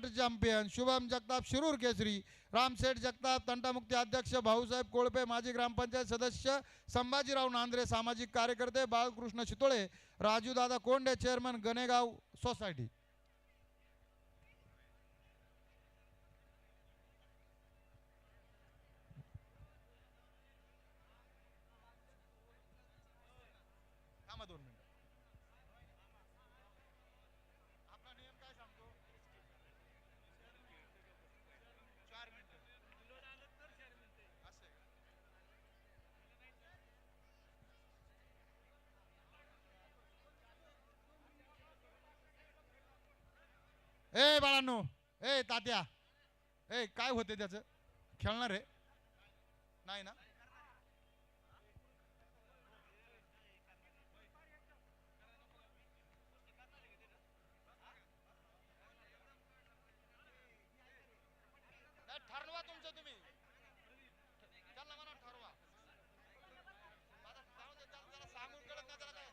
World champion Shubham Jagtap Shirur Kesari Ramseth Jagtap तंटामुक्ती अध्यक्ष भाऊसाहेब कोळपे माजी ग्रामपंचायत सदस्य संभाजीराव नांद्रे सामाजिक कार्यकर्ते बाळकृष्ण शितोळे राजूदादा कोंडे चेअरमन गणेगाव सोसायटी थांबा दोन मिनिट आपला नियम काय सांगतो चार मिनिटं असं आहे का? ए बाळांनो. ए तात्या. ए काय होते त्याचं? खेळणार आहे. नाही ना? ठरवा तुमचं तुम्ही त्याला म्हणा ठरवा आता जाऊ दे, त्याला जरा सांगून कळत नाही त्याला काय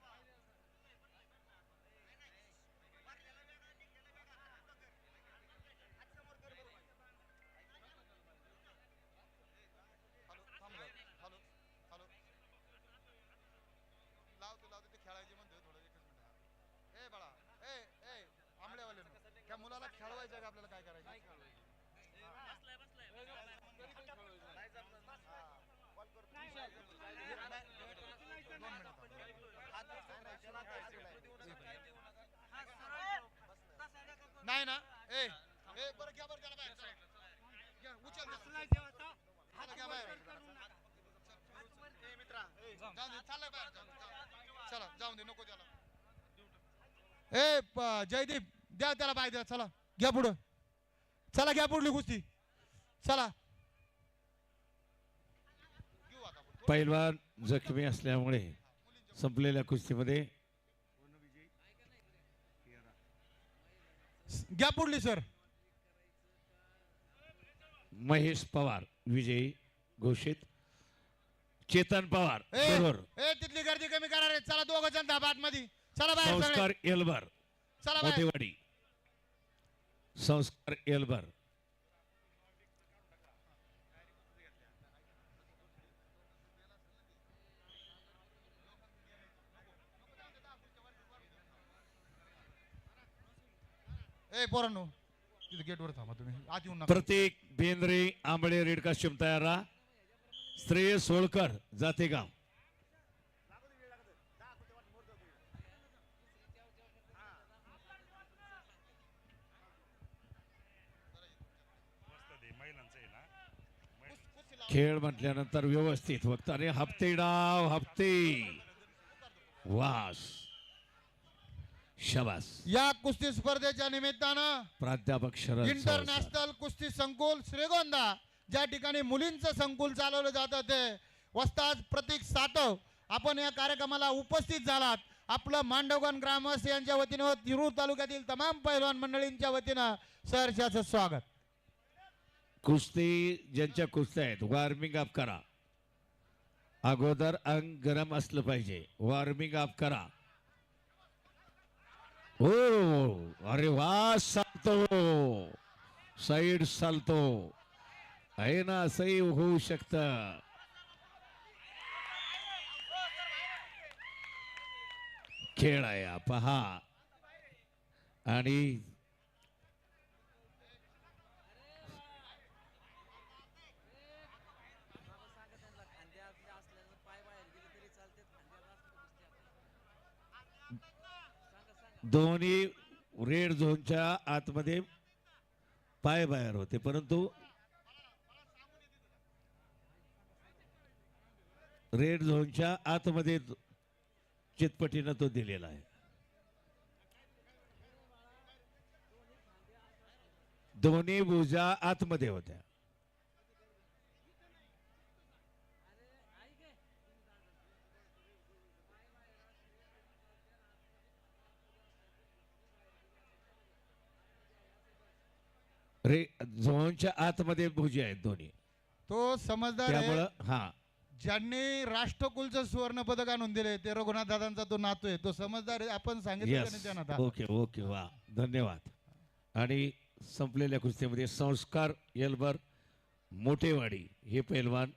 हॅलो थांब जरा. हॅलो हॅलो लावतो लावतो ते खेळायचे म्हणतोय थोडं एकच मिनिट ए बाळा ए ए आंबळेवाले त्या मुलाला खेळवायचं का आपल्याला काय करायचं नाही ना ए ए बरं घ्या बरं त्याला बाहेर चला. घ्या, उचल. हात घ्या बाहेर. दे, चाललंय. चला जाऊन दे नको त्याला ए जयदीप द्या त्याला बाहेर द्या चला घ्या पुढं चला घ्या पुढली कुस्ती चला. पैलवान जखमी असल्यामुळे संपलेल्या कुस्तीमध्ये घ्या पुढली सर. महेश पवार विजयी घोषित. चेतन पवार ए बरोबर ए तिथली गर्दी कमी करा रे चला दोघं जण धाबा मध्ये चला बाहेर सगळे. संस्कार एलबर चला बाहेर. मोठेवाडी संस्कार एलबर. ए पोरांनो तिथे गेटवर थांबा तुम्ही. आत येऊन नका. प्रतीक बेंद्रे आंबळे रेड काश्यम तयार राहा श्रेय सोळकर जातेगाव. खेळ म्हटल्यानंतर व्यवस्थित फक्त अरे हप्ते डाव हप्ते. वास. शबास या कुस्ती स्पर्धेच्या निमित्तानं प्राध्यापक शरद. इंटरनॅशनल कुस्ती संकुल श्रीगोंदा ज्या ठिकाणी मुलींचं संकुल चालवलं जातं ते. वस्ताद प्रतीक सातव आपण या कार्यक्रमाला उपस्थित झालात. आपलं मांडवगण ग्रामस्थ यांच्या वतीनं व तिरूर तालुक्यातील तमाम पैलवान मंडळींच्या वतीनं सहर्षाचं स्वागत. कुस्ती ज्यांच्या कुस्त्या आहेत वॉर्मिंग अप करा. अगोदर अंग गरम असलं पाहिजे. वॉर्मिंग अप करा. हो अरे वा चालतो साईड चालतो आहे ना असंही होऊ शकत. खेळ आहे हा, पहा. आणि दोन्ही रेड झोनच्या आतमध्ये पाय बाहेर होते परंतु रेड झोनच्या आतमध्ये चितपटीनं तो दिलेला आहे. दोन्ही भुजा आतमध्ये होत्या. रे झोनच्या आतमध्ये भुजे आहेत दोन्ही. तो समजदार आहे. त्यामुळं हा. ज्यांनी राष्ट्रकुलचं सुवर्ण पदक आणून दिले ते रघुनाथ दादांचा तो नातू आहे. तो समजदार आहे. आपण सांगितलं का नाही येस त्यांना आता? ओके ओके वा. धन्यवाद. आणि संपलेल्या कुस्तीमध्ये संस्कार येलबर मोठेवाडी हे पैलवान